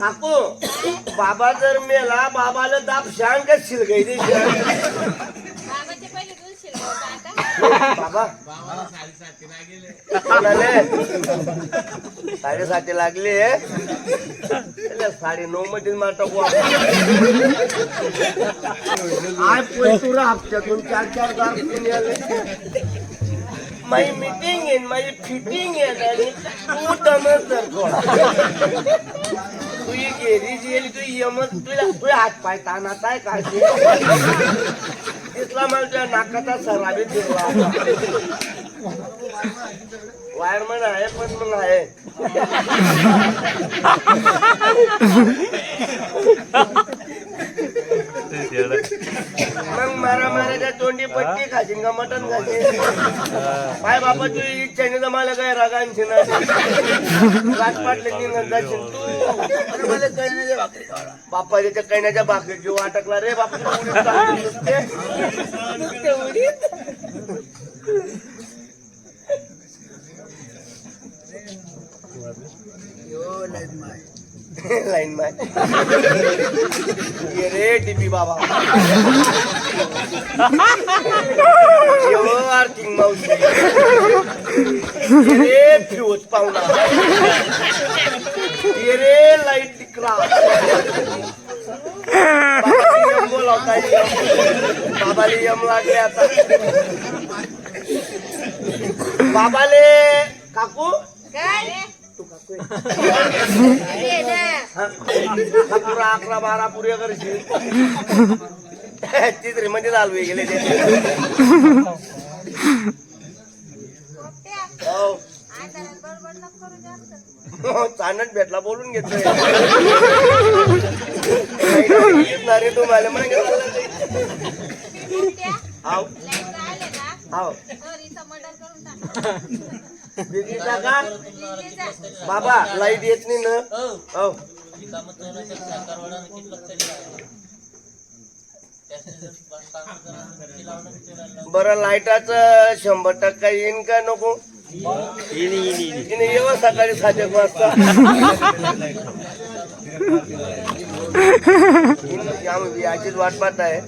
काकू बाबा जर मेला बाबाला दाब शांग का शिलगाई दे बाबाचे पहिले दूध शिरवत आता. बाबा. कोणाले? साडेसाती लागली. साडे नऊ मध्ये मारतो आय पैतुरा हप्त्यातून चार चार दार पुण्याले माझी मीटिंग आहे माझी फिटिंग आहे आणि तू थोडा तू ही गेली गेली तू यमत तुला तुझ्या हात पाय तानात आहे काय ते? दिसला मला तुझ्या नाकाचा सराबी दिसला वायरमन आहे पण मग आहे मग मारा माराच्या तोंडी पट्टी खाशील का मटन खाशील पाय बापा तू इच्छाने तर मला काय रागांची ना रात पाटले निघत जाशील तू अरे मला कळण्याच्या भाकरी खावा. बापाच्या कळण्याच्या भाकरी जीव अटकला रे बापा तू उडीत चालली नुसते. नुसते उडीत. लाईन माय ये रे टिपी बाबा येव आर्थिंग मावशी ये रे फ्यूज पाहुणा ये रे लाइट टिकला बोलावता बाबाले यम लागले आता बाबाले काकू काय पुरा अकरा बारा पुऱ्या करशील तिसरी मध्ये चालू गेले ते चाणत भेटला बोलून घेतोय रे तुम्हाला म्हणजे हाव हाव का? बाबा लाइट येत नाही ना? हो. बरं लाईटाचं शंभर टक्का येईन का नको? येव सकाळी सात एक वाजता आम्ही याचीच वाट पाहत आहे.